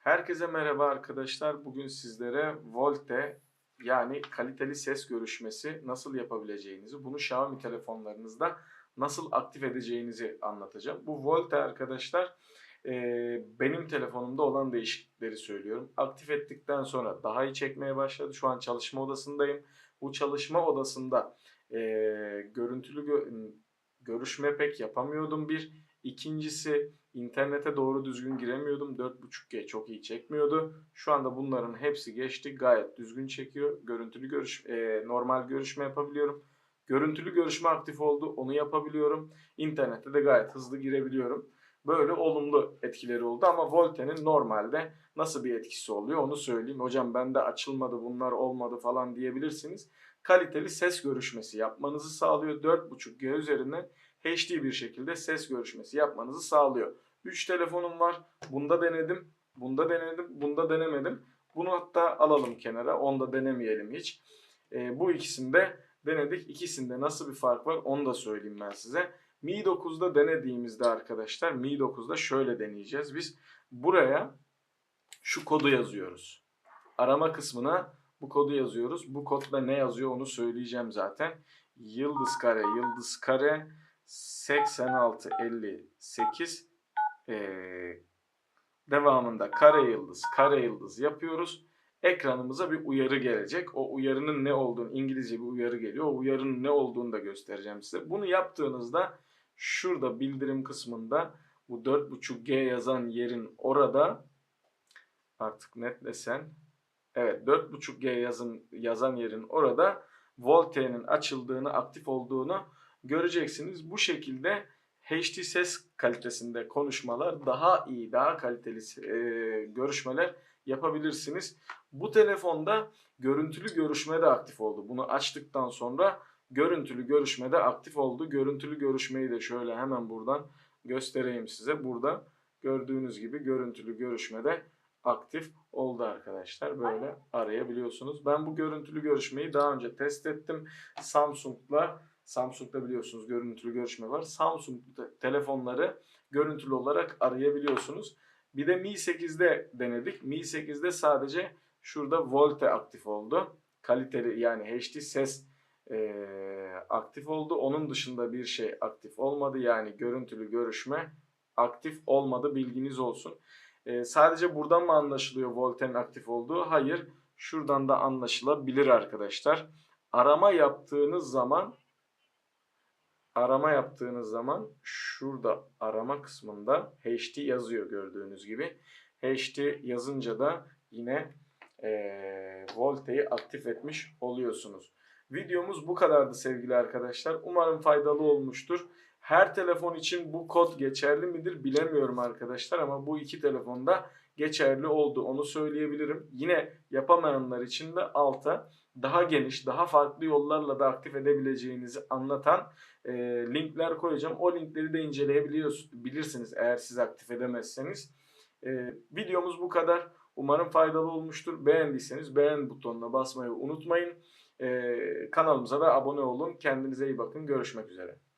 Herkese merhaba arkadaşlar. Bugün sizlere Volte yani kaliteli ses görüşmesi nasıl yapabileceğinizi, bunu Xiaomi telefonlarınızda nasıl aktif edeceğinizi anlatacağım. Bu Volte arkadaşlar e, benim telefonumda olan değişiklikleri söylüyorum. Aktif ettikten sonra daha iyi çekmeye başladı. Şu an çalışma odasındayım. Bu çalışma odasında e, görüntülü gö- görüşme pek yapamıyordum bir. İkincisi internete doğru düzgün giremiyordum. 4.5G çok iyi çekmiyordu. Şu anda bunların hepsi geçti. Gayet düzgün çekiyor. Görüntülü görüş e, normal görüşme yapabiliyorum. Görüntülü görüşme aktif oldu. Onu yapabiliyorum. İnternette de gayet hızlı girebiliyorum. Böyle olumlu etkileri oldu ama Volte'nin normalde nasıl bir etkisi oluyor onu söyleyeyim. Hocam bende açılmadı bunlar olmadı falan diyebilirsiniz. Kaliteli ses görüşmesi yapmanızı sağlıyor. 4.5G üzerinden HD bir şekilde ses görüşmesi yapmanızı sağlıyor. 3 telefonum var. Bunda denedim. Bunda denedim. Bunda denemedim. Bunu hatta alalım kenara. Onda denemeyelim hiç. E, bu ikisinde denedik. İkisinde nasıl bir fark var onu da söyleyeyim ben size. Mi 9'da denediğimizde arkadaşlar Mi 9'da şöyle deneyeceğiz. Biz buraya şu kodu yazıyoruz. Arama kısmına bu kodu yazıyoruz. Bu kodda ne yazıyor onu söyleyeceğim zaten. Yıldız kare yıldız kare 8658 ee, devamında kare yıldız kare yıldız yapıyoruz. Ekranımıza bir uyarı gelecek. O uyarının ne olduğunu İngilizce bir uyarı geliyor. O uyarının ne olduğunu da göstereceğim size. Bunu yaptığınızda şurada bildirim kısmında bu 4.5G yazan yerin orada artık netlesen evet 4.5G yazın, yazan yerin orada Voltaire'nin açıldığını, aktif olduğunu göreceksiniz. Bu şekilde HD ses kalitesinde konuşmalar daha iyi, daha kaliteli e, görüşmeler yapabilirsiniz. Bu telefonda görüntülü görüşme de aktif oldu. Bunu açtıktan sonra görüntülü görüşme de aktif oldu. Görüntülü görüşmeyi de şöyle hemen buradan göstereyim size. Burada gördüğünüz gibi görüntülü görüşmede aktif oldu arkadaşlar. Böyle arayabiliyorsunuz. Ben bu görüntülü görüşmeyi daha önce test ettim. Samsung'la Samsung'da biliyorsunuz görüntülü görüşme var. Samsung telefonları görüntülü olarak arayabiliyorsunuz. Bir de Mi 8'de denedik. Mi 8'de sadece şurada Volte aktif oldu. Kaliteli yani HD ses e, aktif oldu. Onun dışında bir şey aktif olmadı. Yani görüntülü görüşme aktif olmadı bilginiz olsun. E, sadece buradan mı anlaşılıyor Volte'nin aktif olduğu? Hayır. Şuradan da anlaşılabilir arkadaşlar. Arama yaptığınız zaman arama yaptığınız zaman şurada arama kısmında HD yazıyor gördüğünüz gibi. HD yazınca da yine e, Volte'yi aktif etmiş oluyorsunuz. Videomuz bu kadardı sevgili arkadaşlar. Umarım faydalı olmuştur. Her telefon için bu kod geçerli midir bilemiyorum arkadaşlar ama bu iki telefonda geçerli oldu onu söyleyebilirim. Yine yapamayanlar için de alta daha geniş, daha farklı yollarla da aktif edebileceğinizi anlatan e, linkler koyacağım. O linkleri de inceleyebilirsiniz eğer siz aktif edemezseniz. E, videomuz bu kadar. Umarım faydalı olmuştur. Beğendiyseniz beğen butonuna basmayı unutmayın. E, kanalımıza da abone olun. Kendinize iyi bakın. Görüşmek üzere.